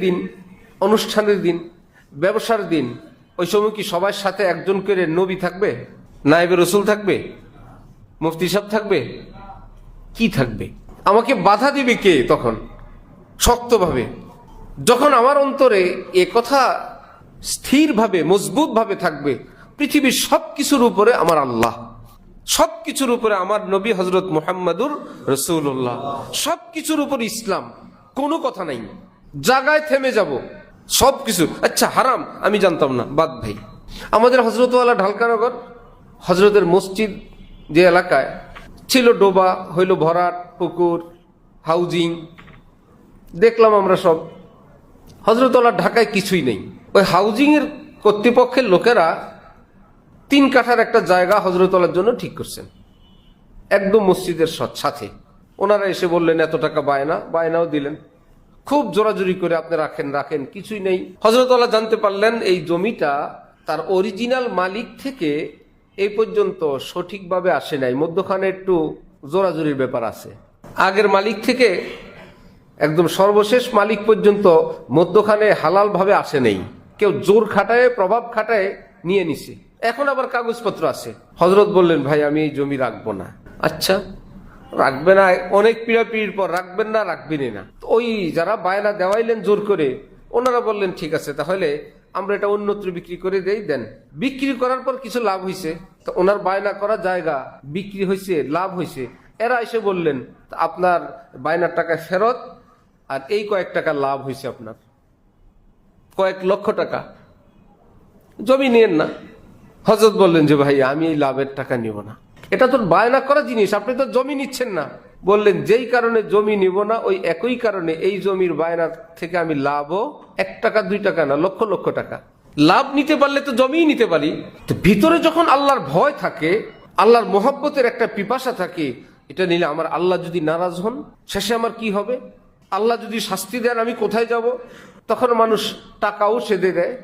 দিন, অনুষ্ঠানের দিন, ব্যবসার দিন, ওই সময় কি সবার সাথে একজন করে নবী থাকবে? নায়েবে রসুল থাকবে? মুফতি সাহেব থাকবে? কি থাকবে? আমাকে বাধা দিবে কে তখন? শক্তভাবে। যখন আমার অন্তরে এ কথা স্থিরভাবে, মজবুতভাবে থাকবে, পৃথিবীর সব কিছুর উপরে আমার আল্লাহ। সব কিছুর উপরে আমার নবী হজরত মুহাম্মাদুর রসুল্লাহ সব কিছুর উপর ইসলাম। কোনো কথা নাই। জাগায় থেমে যাব। সব কিছু। আচ্ছা হারাম, আমি জানতাম না। বাদ ভাই। আমাদের হজরতওয়ালা ঢালকানগর, হজরতের মসজিদ যে এলাকায়, ছিল ডোবা, হইল ভরাট, পুকুর, হাউজিং। দেখলাম আমরা সব। হজরতওয়ালা ঢাকায় কিছুই নেই। ওই হাউজিং এর কর্তৃপক্ষের লোকেরা তিন কাঠার একটা জায়গা হজরতওয়ালার জন্য ঠিক করছেন। একদম মসজিদের সাথে। ওনারা এসে বললেন, এত টাকা বায়না। বায়নাও দিলেন। খুব জোরাজুরি করে আপনি রাখেন রাখেন, কিছুই নেই। হজরতওয়ালা জানতে পারলেন এই জমিটা তার অরিজিনাল মালিক থেকে এই পর্যন্ত সঠিকভাবে আসে নাই। মধ্যখানে একটু জোরাজুরির ব্যাপার আছে। আগের মালিক থেকে একদম সর্বশেষ মালিক পর্যন্ত মধ্যখানে হালাল ভাবে আসে নেই। কেউ জোর খাটায়, প্রভাব খাটায় নিয়ে নিছে। এখন আবার কাগজপত্র আছে। হজরত বললেন, ভাই, আমি এই জমি রাখব না। আচ্ছা। রাখবে না, অনেক পিড়াপিড়ির পর রাখবেন না, রাখবেনই না। ওই যারা বায়না দেওয়াইলেন জোর করে, ওনারা বললেন, ঠিক আছে, তাহলে আমরা এটা অন্যত্র বিক্রি করে দেই, দেন। বিক্রি করার পর কিছু লাভ হয়েছে তো ওনার বায়না করা জায়গা বিক্রি হয়েছে লাভ হয়েছে এরা এসে বললেন, আপনার বায়নার টাকা ফেরত, আর এই কয়েক টাকা লাভ হয়েছে আপনার। কয়েক লক্ষ টাকা। জমি নিয়েন না। হজরত বললেন, যে ভাই, আমি এই লাভের টাকা নিব না। এটা তো বায়না করা জিনিস, আপনি তো জমি নিচ্ছেন না। বললেন, যেই কারণে জমি নিব না, ওই একই কারণে এই জমির বায়না থেকে আমি লাভও এক টাকা, দুই টাকা না, লক্ষ লক্ষ টাকা। লাভ নিতে পারলে তো জমিই নিতে পারি। তো ভিতরে যখন আল্লাহর ভয় থাকে, আল্লাহর মহব্বতের একটা পিপাসা থাকে, এটা নিলে আমার আল্লাহ যদি নারাজ হন, শেষে আমার কি হবে? আল্লাহ যদি শাস্তি দেন, আমি কোথায় যাব? তখন মানুষ টাকাও সেদে দেয়